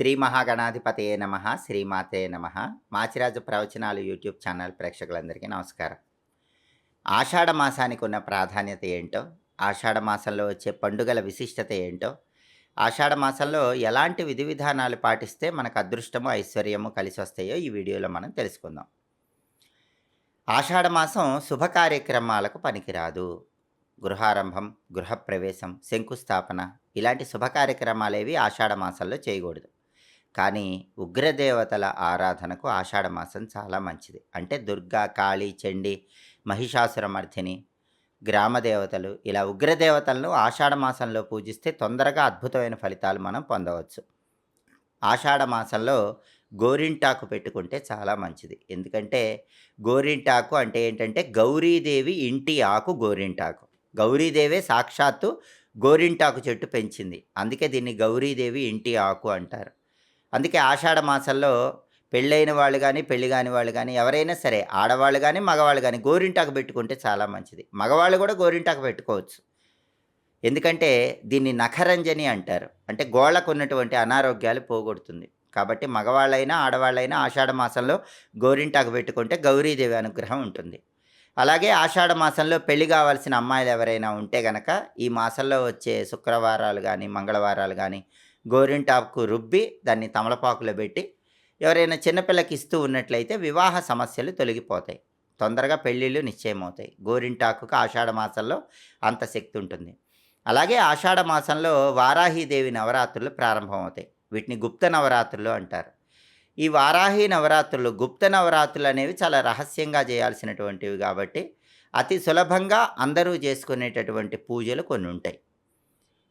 శ్రీ మహాగణాధిపతయే నమ శ్రీమాతే నమ. మాచిరాజు ప్రవచనాలు యూట్యూబ్ ఛానల్ ప్రేక్షకులందరికీ నమస్కారం. ఆషాఢ మాసానికి ఉన్న ప్రాధాన్యత ఏంటో ఆషాఢ మాసంలో వచ్చే పండుగల విశిష్టత ఏంటో ఆషాఢ మాసంలో ఎలాంటి విధి విధానాలు పాటిస్తే మనకు అదృష్టము ఐశ్వర్యము కలిసి వస్తాయో ఈ వీడియోలో మనం తెలుసుకుందాం. ఆషాఢ మాసం శుభ కార్యక్రమాలకు పనికిరాదు. గృహారంభం గృహప్రవేశం శంకుస్థాపన ఇలాంటి శుభ కార్యక్రమాలేవి ఆషాఢ మాసంలో చేయకూడదు. కానీ ఉగ్రదేవతల ఆరాధనకు ఆషాఢమాసం చాలా మంచిది. అంటే దుర్గా కాళీ చండి మహిషాసురమర్థిని గ్రామదేవతలు ఇలా ఉగ్రదేవతలను ఆషాఢ మాసంలో పూజిస్తే తొందరగా అద్భుతమైన ఫలితాలు మనం పొందవచ్చు. ఆషాఢ మాసంలో గోరింటాకు పెట్టుకుంటే చాలా మంచిది. ఎందుకంటే గోరింటాకు అంటే ఏంటంటే గౌరీదేవి ఇంటి ఆకు గోరింటాకు. గౌరీదేవే సాక్షాత్తు గోరింటాకు చెట్టు పెంచింది. అందుకే దీన్ని గౌరీదేవి ఇంటి ఆకు అంటారు. అందుకే ఆషాఢ మాసంలో పెళ్ళైన వాళ్ళు కానీ పెళ్ళి కాని వాళ్ళు కానీ ఎవరైనా సరే ఆడవాళ్ళు కానీ మగవాళ్ళు కానీ గోరింటాకు పెట్టుకుంటే చాలా మంచిది. మగవాళ్ళు కూడా గోరింటాకు పెట్టుకోవచ్చు. ఎందుకంటే దీన్ని నఖరంజని అంటారు. అంటే గోళ్ళకు ఉన్నటువంటి అనారోగ్యాలు పోగొడుతుంది. కాబట్టి మగవాళ్ళైనా ఆడవాళ్ళైనా ఆషాఢ మాసంలో గోరింటాకు పెట్టుకుంటే గౌరీదేవి అనుగ్రహం ఉంటుంది. అలాగే ఆషాఢ మాసంలో పెళ్ళి కావాల్సిన అమ్మాయిలు ఎవరైనా ఉంటే గనక ఈ మాసంలో వచ్చే శుక్రవారాలు కానీ మంగళవారాలు కానీ గోరింటాకు రుబ్బి దాన్ని తమలపాకులో పెట్టి ఎవరైనా చిన్నపిల్లకి ఇస్తూ ఉన్నట్లయితే వివాహ సమస్యలు తొలగిపోతాయి. తొందరగా పెళ్ళిళ్ళు నిశ్చయమవుతాయి. గోరింటాకుకు ఆషాఢ మాసంలో అంత శక్తి ఉంటుంది. అలాగే ఆషాఢ మాసంలో వారాహీదేవి నవరాత్రులు ప్రారంభమవుతాయి. వీటిని గుప్త నవరాత్రులు అంటారు. ఈ వారాహి నవరాత్రులు గుప్త నవరాత్రులు అనేవి చాలా రహస్యంగా చేయాల్సినటువంటివి కాబట్టి అతి సులభంగా అందరూ చేసుకునేటటువంటి పూజలు కొన్ని ఉంటాయి.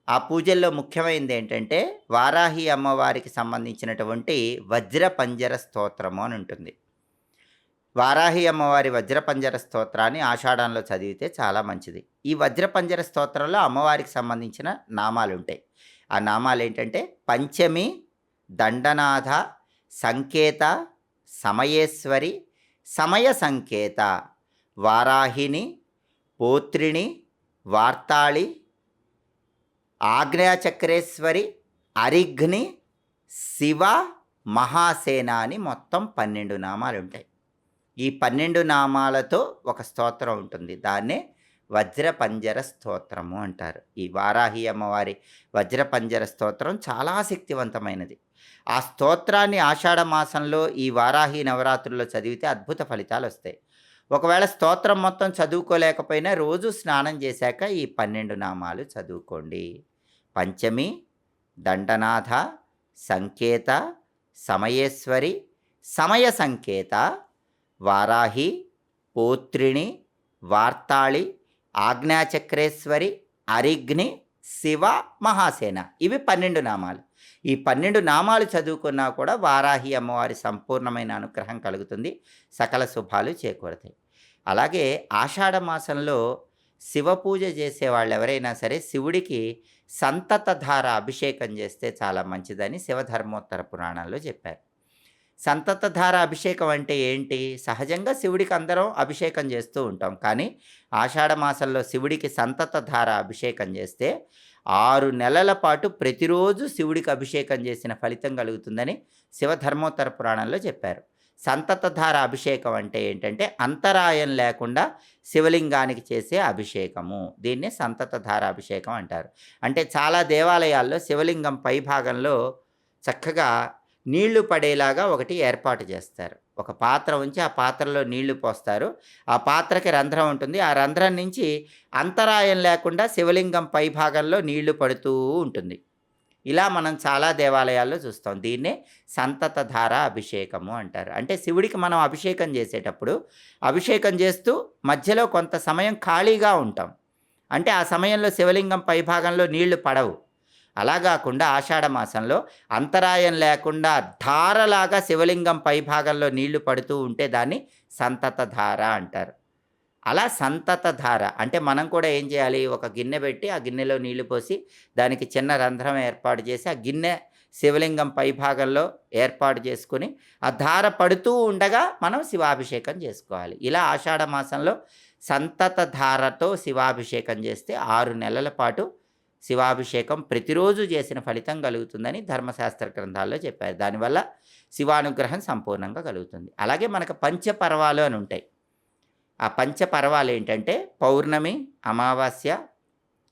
ఆ పూజల్లో ముఖ్యమైనది ఏంటంటే వారాహి అమ్మవారికి సంబంధించినటువంటి వజ్ర పంజర స్తోత్రము అని ఉంటుంది. వారాహి అమ్మవారి వజ్రపంజర స్తోత్రాన్ని ఆషాఢంలో చదివితే చాలా మంచిది. ఈ వజ్రపంజర స్తోత్రంలో అమ్మవారికి సంబంధించిన నామాలు ఉంటాయి. ఆ నామాలు ఏంటంటే పంచమి దండనాథ సంకేత సమయేశ్వరి సమయ సంకేత వారాహిని పోత్రిణి వార్తాళి ఆగ్నేయచక్రేశ్వరి అరిఘ్ని శివ మహాసేన అని మొత్తం పన్నెండు నామాలు ఉంటాయి ఈ పన్నెండు నామాలతో ఒక స్తోత్రం ఉంటుంది. దాన్నే వజ్రపంజర స్తోత్రము అంటారు. ఈ వారాహి అమ్మవారి వజ్రపంజర స్తోత్రం చాలా శక్తివంతమైనది. ఆ స్తోత్రాన్ని ఆషాఢ మాసంలో ఈ వారాహి నవరాత్రుల్లో చదివితే అద్భుత ఫలితాలు వస్తాయి. ఒకవేళ స్తోత్రం మొత్తం చదువుకోలేకపోయినా రోజు స్నానం చేశాక ఈ పన్నెండు నామాలు చదువుకోండి. పంచమి దండనాథ సంకేత సమయేశ్వరి సమయ సంకేత వారాహి పోత్రిణి వార్తాళి ఆజ్ఞాచక్రేశ్వరి అరిగ్ని శివ మహాసేన. ఇవి పన్నెండు నామాలు. ఈ పన్నెండు నామాలు చదువుకున్నా కూడా వారాహి అమ్మవారి సంపూర్ణమైన అనుగ్రహం కలుగుతుంది. సకల శుభాలు చేకూరుతాయి. అలాగే ఆషాఢ మాసంలో శివ పూజ చేసే వాళ్ళు ఎవరైనా సరే శివుడికి సంతతధార అభిషేకం చేస్తే చాలా మంచిదని శివధర్మోత్తర పురాణంలో చెప్పారు. సంతతధార అభిషేకం అంటే ఏంటి? సహజంగా శివుడికి అందరం అభిషేకం చేస్తూ ఉంటాం. కానీ ఆషాఢ మాసంలో శివుడికి సంతతధార అభిషేకం చేస్తే ఆరు నెలల పాటు ప్రతిరోజు శివుడికి అభిషేకం చేసిన ఫలితం కలుగుతుందని శివధర్మోత్తర పురాణంలో చెప్పారు. సంతతధార అభిషేకం అంటే ఏంటంటే అంతరాయం లేకుండా శివలింగానికి చేసే అభిషేకము. దీన్ని సంతతధార అభిషేకం అంటారు. అంటే చాలా దేవాలయాల్లో శివలింగం పై భాగంలో చక్కగా నీళ్ళు పడేలాగా ఒకటి ఏర్పాటు చేస్తారు. ఒక పాత్ర ఉంచి ఆ పాత్రలో నీళ్ళు పోస్తారు. ఆ పాత్రకి రంధ్రం ఉంటుంది. ఆ రంధ్రం నుంచి అంతరాయం లేకుండా శివలింగం పై భాగంలో నీళ్ళు పడుతూ ఉంటుంది. ఇలా మనం చాలా దేవాలయాల్లో చూస్తాం. దీన్నే సంతతధార అభిషేకము అంటారు. అంటే శివుడికి మనం అభిషేకం చేసేటప్పుడు అభిషేకం చేస్తూ మధ్యలో కొంత సమయం ఖాళీగా ఉంటాం. అంటే ఆ సమయంలో శివలింగం పై భాగంలో నీళ్ళు పడవు. అలా కాకుండా ఆషాఢ మాసంలో అంతరాయం లేకుండా ధారలాగా శివలింగం పై భాగంలో నీళ్ళు పడుతూ ఉంటే దాన్ని సంతతధార అంటారు. అలా సంతత ధార. అంటే మనం కూడా ఏం చేయాలి? ఒక గిన్నె పెట్టి ఆ గిన్నెలో నీళ్ళు పోసి దానికి చిన్న రంధ్రం ఏర్పాటు చేసి ఆ గిన్నె శివలింగం పై భాగంలో ఏర్పాటు చేసుకుని ఆ ధార పడుతూ ఉండగా మనం శివాభిషేకం చేసుకోవాలి. ఇలా ఆషాఢ మాసంలో సంతత ధారతో శివాభిషేకం చేస్తే ఆరు నెలల పాటు శివాభిషేకం ప్రతిరోజు చేసిన ఫలితం కలుగుతుందని ధర్మశాస్త్ర గ్రంథాల్లో చెప్పారు. దానివల్ల శివానుగ్రహం సంపూర్ణంగా కలుగుతుంది. అలాగే మనకు పంచపర్వాలు అని ఉంటాయి. ఆ పంచపర్వాలు ఏంటంటే పౌర్ణమి అమావాస్య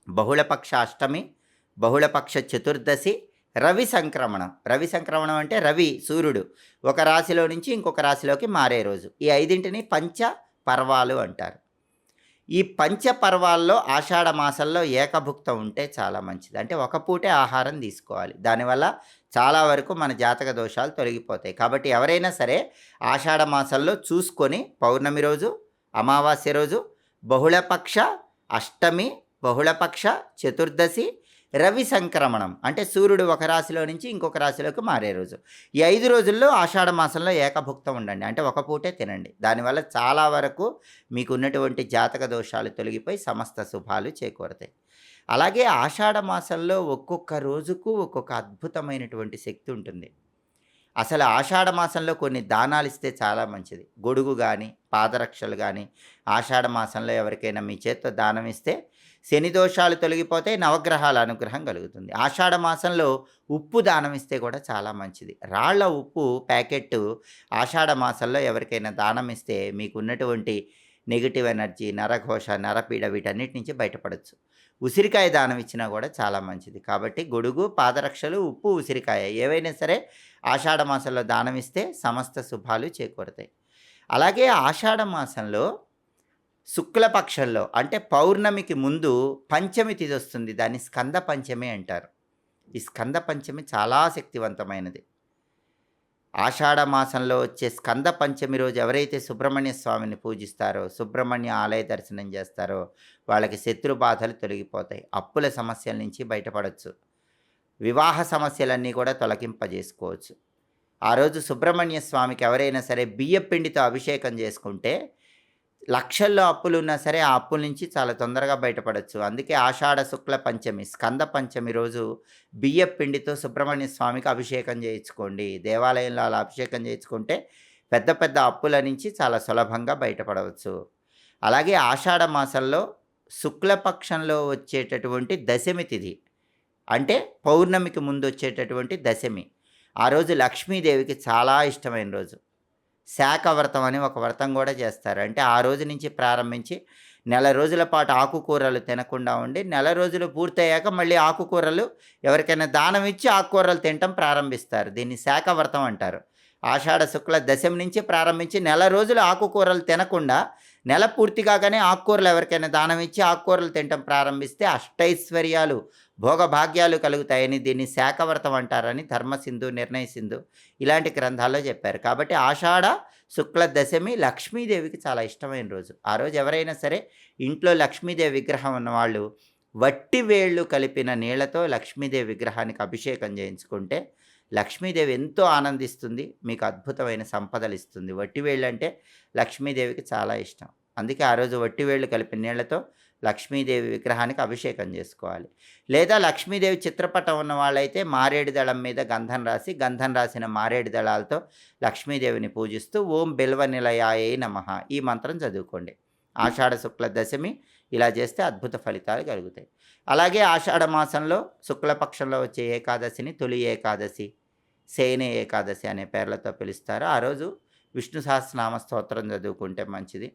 బహుళపక్ష అష్టమి బహుళపక్ష చతుర్దశి రవి సంక్రమణం. రవి సంక్రమణం అంటే రవి సూర్యుడు ఒక రాశిలో నుంచి ఇంకొక రాశిలోకి మారే రోజు. ఈ ఐదింటిని పంచ పర్వాలు అంటారు. ఈ పంచ పర్వాల్లో ఆషాఢ మాసంలో ఏకభుక్తం ఉంటే చాలా మంచిది. అంటే ఒక పూటే ఆహారం తీసుకోవాలి. దానివల్ల చాలా వరకు మన జాతక దోషాలు తొలగిపోతాయి. కాబట్టి ఎవరైనా సరే ఆషాఢ మాసంలో చూసుకొని పౌర్ణమి రోజు అమావాస్య రోజు బహుళపక్ష అష్టమి బహుళపక్ష చతుర్దశి రవి సంక్రమణం. అంటే సూర్యుడు ఒక రాశిలో నుంచి ఇంకొక రాశిలోకి మారే రోజు. ఈ ఐదు రోజుల్లో ఆషాఢ మాసంలో ఏకభుక్తం ఉండండి. అంటే ఒక పూటే తినండి. దానివల్ల చాలా వరకు మీకు ఉన్నటువంటి జాతక దోషాలు తొలగిపోయి సమస్త శుభాలు చేకూరతాయి. అలాగే ఆషాఢ మాసంలో ఒక్కొక్క రోజుకు ఒక్కొక్క అద్భుతమైనటువంటి శక్తి ఉంటుంది. అసలు ఆషాఢ మాసంలో కొన్ని దానాలు ఇస్తే చాలా మంచిది. గొడుగు కానీ పాదరక్షలు కానీ ఆషాఢ మాసంలో ఎవరికైనా మీ చేత్తో దానం ఇస్తే శని దోషాలు తొలగిపోతే నవగ్రహాల అనుగ్రహం కలుగుతుంది. ఆషాఢ మాసంలో ఉప్పు దానం ఇస్తే కూడా చాలా మంచిది. రాళ్ళ ఉప్పు ప్యాకెట్ ఆషాఢ మాసంలో ఎవరికైనా దానం ఇస్తే మీకు ఉన్నటువంటి నెగిటివ్ ఎనర్జీ నరఘోష నరపీడ వీటన్నిటి నుంచి బయటపడవచ్చు ఉసిరికాయ దానం ఇచ్చినా కూడా చాలా మంచిది. కాబట్టి గొడుగు పాదరక్షలు ఉప్పు ఉసిరికాయ ఏవైనా సరే ఆషాఢ మాసంలో దానం ఇస్తే సమస్త శుభాలు చేకూరుతాయి. అలాగే ఆషాఢ మాసంలో శుక్లపక్షంలో అంటే పౌర్ణమికి ముందు పంచమి తిది వస్తుంది. దాన్ని స్కంద పంచమి అంటారు. ఈ స్కంద పంచమి చాలా శక్తివంతమైనది. ఆషాఢ మాసంలో వచ్చే స్కంద పంచమి రోజు ఎవరైతే సుబ్రహ్మణ్య స్వామిని పూజిస్తారో సుబ్రహ్మణ్య ఆలయ దర్శనం చేస్తారో వాళ్ళకి శత్రు బాధలు తొలగిపోతాయి. అప్పుల సమస్యల నుంచి బయటపడవచ్చు వివాహ సమస్యలన్నీ కూడా తొలగింపజేసుకోవచ్చు. ఆ రోజు సుబ్రహ్మణ్య స్వామికి ఎవరైనా సరే బియ్యపిండితో అభిషేకం చేసుకుంటే లక్షల్లో అప్పులు ఉన్నా సరే ఆ అప్పుల నుంచి చాలా తొందరగా బయటపడవచ్చు అందుకే ఆషాఢ శుక్ల పంచమి స్కంద పంచమి రోజు బియ్య పిండితో సుబ్రహ్మణ్య స్వామికి అభిషేకం చేయించుకోండి. దేవాలయంలో అలా అభిషేకం చేయించుకుంటే పెద్ద పెద్ద అప్పుల నుంచి చాలా సులభంగా బయటపడవచ్చు. అలాగే ఆషాఢ మాసంలో శుక్లపక్షంలో వచ్చేటటువంటి దశమి తిథి అంటే పౌర్ణమికి ముందు వచ్చేటటువంటి దశమి. ఆ రోజు లక్ష్మీదేవికి చాలా ఇష్టమైన రోజు. శాఖ వ్రతం అని ఒక వ్రతం కూడా చేస్తారు. అంటే ఆ రోజు నుంచి ప్రారంభించి నెల రోజుల పాటు ఆకుకూరలు తినకుండా ఉండి నెల రోజులు పూర్తయ్యాక మళ్ళీ ఆకుకూరలు ఎవరికైనా దానం ఇచ్చి ఆకుకూరలు తినటం ప్రారంభిస్తారు. దీన్ని శాఖ వ్రతం అంటారు. ఆషాఢ శుక్ల దశమి నుంచి ప్రారంభించి నెల రోజులు ఆకుకూరలు తినకుండా నెల పూర్తి కాగానే ఆకుకూరలు ఎవరికైనా దానం ఇచ్చి ఆకుకూరలు తినటం ప్రారంభిస్తే అష్టైశ్వర్యాలు భోగభాగ్యాలు కలుగుతాయని దీన్ని శాఖవ్రతం అంటారని ధర్మసింధు నిర్ణయసింధు ఇలాంటి గ్రంథాల్లో చెప్పారు. కాబట్టి ఆషాఢ శుక్ల దశమి లక్ష్మీదేవికి చాలా ఇష్టమైన రోజు. ఆ రోజు ఎవరైనా సరే ఇంట్లో లక్ష్మీదేవి విగ్రహం ఉన్నవాళ్ళు వట్టి వేళ్ళు కలిపిన నీళ్ళతో లక్ష్మీదేవి విగ్రహానికి అభిషేకం చేయించుకుంటే లక్ష్మీదేవి ఎంతో ఆనందిస్తుంది మీకు అద్భుతమైన సంపదలు ఇస్తుంది. వట్టివేళ్ళు అంటే లక్ష్మీదేవికి చాలా ఇష్టం. అందుకే ఆ రోజు వట్టివేళ్ళు కలిపిన నీళ్ళతో లక్ష్మీదేవి విగ్రహానికి అభిషేకం చేసుకోవాలి. లేదా లక్ష్మీదేవి చిత్రపటం ఉన్న వాళ్ళైతే మారేడు దళం మీద గంధం రాసి గంధం రాసిన మారేడు దళాలతో లక్ష్మీదేవిని పూజిస్తూ ఓం బిల్వ నిలయాయే నమ. ఈ మంత్రం చదువుకోండి. ఆషాఢ శుక్ల దశమి ఇలా చేస్తే అద్భుత ఫలితాలు కలుగుతాయి. అలాగే ఆషాఢ మాసంలో శుక్లపక్షంలో వచ్చే ఏకాదశిని తొలి ఏకాదశి సేనే ఏకాదశి అనే పేర్లతో పిలుస్తారు. ఆ రోజు విష్ణు సహస్రనామ స్తోత్రం చదువుకుంటే మంచిది.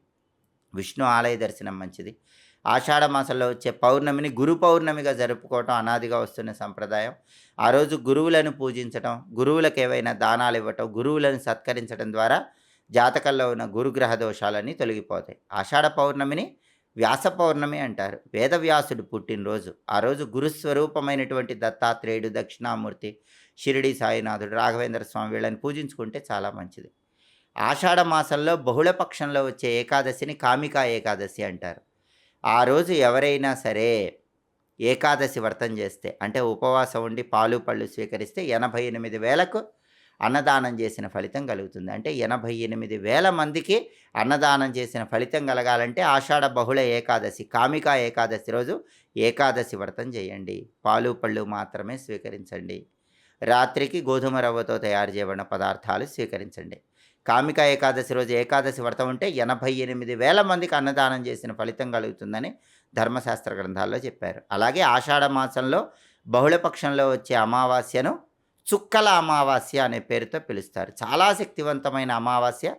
విష్ణు ఆలయ దర్శనం మంచిది. ఆషాఢ మాసంలో వచ్చే పౌర్ణమిని గురు పౌర్ణమిగా జరుపుకోవటం అనాదిగా వస్తున్న సంప్రదాయం. ఆ రోజు గురువులను పూజించడం గురువులకు ఏవైనా దానాలు ఇవ్వటం గురువులను సత్కరించడం ద్వారా జాతకంలో ఉన్న గురుగ్రహ దోషాలన్నీ తొలగిపోతాయి. ఆషాఢ పౌర్ణమిని వ్యాస పౌర్ణమి అంటారు. వేదవ్యాసుడు పుట్టినరోజు. ఆ రోజు గురుస్వరూపమైనటువంటి దత్తాత్రేయుడు దక్షిణామూర్తి షిరిడి సాయినాథుడు రాఘవేంద్ర స్వామి వీళ్ళని పూజించుకుంటే చాలా మంచిది. ఆషాఢ మాసంలో బహుళపక్షంలో వచ్చే ఏకాదశిని కామికా ఏకాదశి అంటారు. ఆ రోజు ఎవరైనా సరే ఏకాదశి వ్రతం చేస్తే అంటే ఉపవాసం ఉండి పాలు పళ్ళు స్వీకరిస్తే ఎనభై ఎనిమిది వేలకు అన్నదానం చేసిన ఫలితం కలుగుతుంది. అంటే ఎనభై ఎనిమిది వేల మందికి అన్నదానం చేసిన ఫలితం కలగాలంటే ఆషాఢ బహుళ ఏకాదశి కామికా ఏకాదశి రోజు ఏకాదశి వ్రతం చేయండి. పాలు పళ్ళు మాత్రమే స్వీకరించండి. రాత్రికి గోధుమ రవ్వతో తయారు చేయబడిన పదార్థాలు స్వీకరించండి. కామిక ఏకాదశి రోజు ఏకాదశి వ్రతం ఉంటే ఎనభై ఎనిమిది వేల మందికి అన్నదానం చేసిన ఫలితం కలుగుతుందని ధర్మశాస్త్ర గ్రంథాల్లో చెప్పారు. అలాగే ఆషాఢ మాసంలో బహుళపక్షంలో వచ్చే అమావాస్యను చుక్కల అమావాస్య అనే పేరుతో పిలుస్తారు. చాలా శక్తివంతమైన అమావాస్య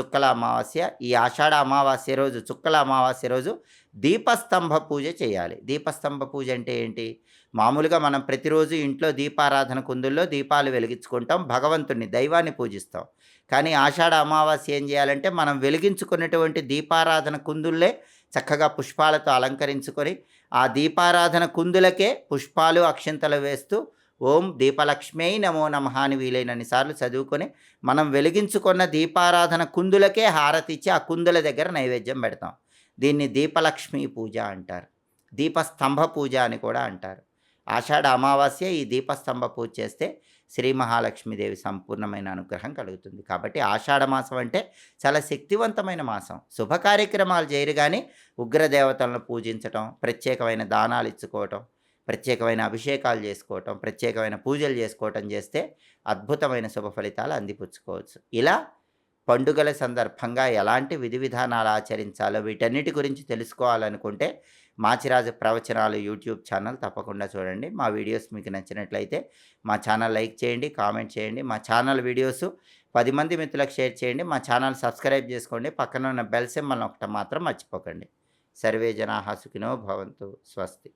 చుక్కల అమావాస్య. ఈ ఆషాఢ అమావాస్య రోజు చుక్కల అమావాస్య రోజు దీపస్తంభ పూజ చేయాలి. దీపస్తంభ పూజ అంటే ఏంటి? మామూలుగా మనం ప్రతిరోజు ఇంట్లో దీపారాధన కుందుల్లో దీపాలు వెలిగించుకుంటాం భగవంతుణ్ణి దైవాన్ని పూజిస్తాం. కానీ ఆషాఢ అమావాస్య ఏం చేయాలంటే మనం వెలిగించుకున్నటువంటి దీపారాధన కుందుల్లే చక్కగా పుష్పాలతో అలంకరించుకొని ఆ దీపారాధన కుందులకే పుష్పాలు అక్షంతలు వేస్తూ ఓం దీపలక్ష్మీ నమో నమ అని వీలైనన్ని సార్లు చదువుకొని మనం వెలిగించుకున్న దీపారాధన కుందులకే హారతి ఇచ్చి ఆ కుందుల దగ్గర నైవేద్యం పెడతాం. దీన్ని దీపలక్ష్మి పూజ అంటారు. దీపస్తంభ పూజ అని కూడా అంటారు. ఆషాఢ అమావాస్య ఈ దీపస్తంభ పూజ చేస్తే శ్రీ మహాలక్ష్మీదేవి సంపూర్ణమైన అనుగ్రహం కలుగుతుంది. కాబట్టి ఆషాఢ మాసం అంటే చాలా శక్తివంతమైన మాసం. శుభ కార్యక్రమాలు చేయరు కానీ ఉగ్రదేవతలను పూజించటం ప్రత్యేకమైన దానాలు ఇచ్చుకోవటం ప్రత్యేకమైన అభిషేకాలు చేసుకోవటం ప్రత్యేకమైన పూజలు చేసుకోవటం చేస్తే అద్భుతమైన శుభ ఫలితాలు అందిపుచ్చుకోవచ్చు. ఇలా పండుగల సందర్భంగా ఎలాంటి విధి విధానాలు ఆచరించాలో వీటన్నిటి గురించి తెలుసుకోవాలనుకుంటే మాచిరాజు ప్రవచనాలు యూట్యూబ్ ఛానల్ తప్పకుండా చూడండి. మా వీడియోస్ మీకు నచ్చినట్లయితే మా ఛానల్ లైక్ చేయండి కామెంట్ చేయండి. మా ఛానల్ వీడియోస్ పది మంది మిత్రులకు షేర్ చేయండి. మా ఛానల్ సబ్స్క్రైబ్ చేసుకోండి. పక్కన ఉన్న బెల్ సింబల్ ఒకటి మాత్రం మర్చిపోకండి. సర్వే జనాహా సుఖినో భవంతు. స్వస్తి.